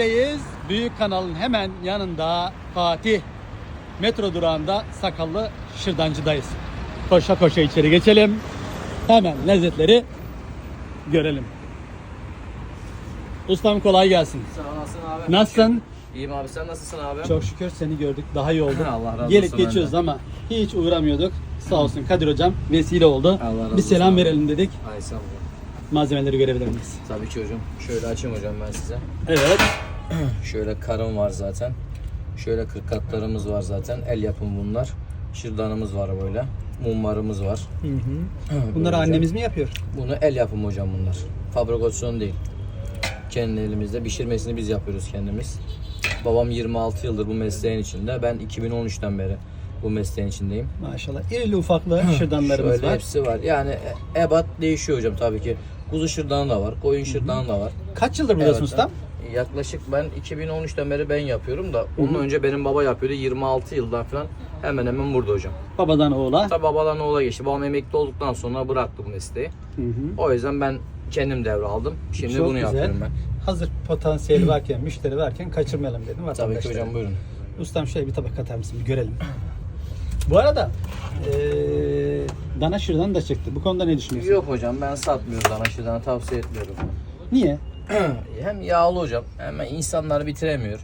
Neredeyiz? Büyük kanalın hemen yanında Fatih metro durağında sakallı şırdancıdayız. Koşa koşa içeri geçelim. Hemen lezzetleri görelim. Ustam kolay gelsin. Sağ olasın abi. Nasılsın? İyiyim abi sen nasılsın abi? Çok şükür seni gördük. Daha iyi oldu. Allah razı Gelip olsun geçiyoruz ama hiç uğramıyorduk. Sağ olsun Kadir hocam vesile oldu. Allah razı Bir selam olsun abi. verelim dedik. Ay sağ ol. Malzemeleri görebilir miyiz? Tabii ki hocam. Şöyle açayım hocam ben size. Evet. Şöyle karım var zaten. Şöyle kırkatlarımız var zaten. El yapımı bunlar. Şırdanımız var böyle. Mumlarımız var. Bunları hocam. annemiz mi yapıyor? Bunu el yapımı hocam bunlar. Fabrikasyon değil. Kendi elimizde pişirmesini biz yapıyoruz kendimiz. Babam 26 yıldır bu mesleğin içinde. Ben 2013'ten beri bu mesleğin içindeyim. Maşallah. İrili ufaklı şırdanlarımız Şöyle var. hepsi var. Yani e- ebat değişiyor hocam tabii ki. Kuzu şırdanı da var, koyun şırdanı da var. Kaç yıldır buradasın Evet, ustam? Yaklaşık ben 2013'ten beri ben yapıyorum da ondan önce benim baba yapıyordu 26 yıldan falan hemen hemen burada hocam. Babadan oğula. Tabii babadan oğula geçti. Babam emekli olduktan sonra bıraktı bu mesleği. Hı hı. O yüzden ben kendim devraldım. Şimdi Çok bunu güzel. yapıyorum ben. Hazır potansiyeli varken, müşteri varken kaçırmayalım dedim Tabii ki hocam buyurun. Ustam şöyle bir tabak atar mısın bir görelim. Bu arada eee dana şırdan da çıktı. Bu konuda ne düşünüyorsun? Yok hocam ben satmıyorum dana şırdanı tavsiye etmiyorum. Niye? hem yağlı hocam hem insanlar bitiremiyor.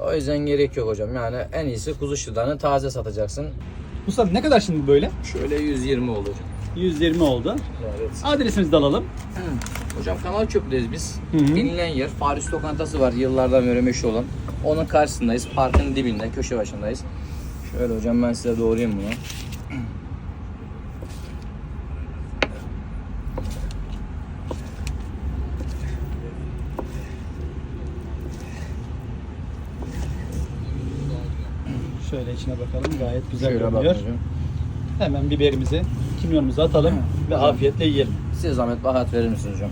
O yüzden gerek yok hocam. Yani en iyisi kuzu şırdanı taze satacaksın. Ustam ne kadar şimdi böyle? Şöyle 120 olur hocam. 120 oldu. Evet. Adresimizi de alalım. Hocam Kanal Köprü'deyiz biz. Hı hı. Bilinen yer Paris Lokantası var yıllardan beri meşhur olan. Onun karşısındayız. Parkın dibinde, köşe başındayız. Şöyle hocam ben size doğrayayım bunu. Şöyle içine bakalım. Gayet güzel Şöyle bakın görünüyor. hocam. Hemen biberimizi, kimyonumuzu atalım ve afiyetle yiyelim. Size zahmet baharat verir misiniz hocam?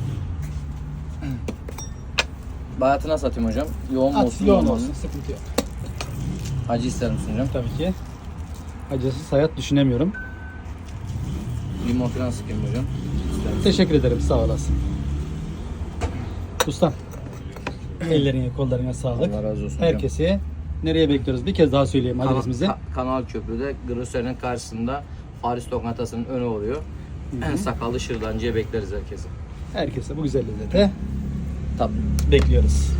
Baharatı nasıl atayım hocam? Yoğun mu At, olsun? yoğun olsun. Sıkıntı yok. Acı ister misin hocam? Tabii ki. Acısız hayat düşünemiyorum. Limon falan sıkayım hocam. İster misin? Teşekkür ederim. Sağ olasın. Ustam. Ellerine, kollarına sağlık. Allah razı olsun hocam. Herkesi nereye bekliyoruz? Bir kez daha söyleyeyim Kanal- adresimizi. Ka- Kanal Köprü'de Grosse'nin karşısında Paris Lokantası'nın önü oluyor. En sakallı şırdancıya bekleriz herkesi. Herkese bu güzel lezzete Tabii. bekliyoruz.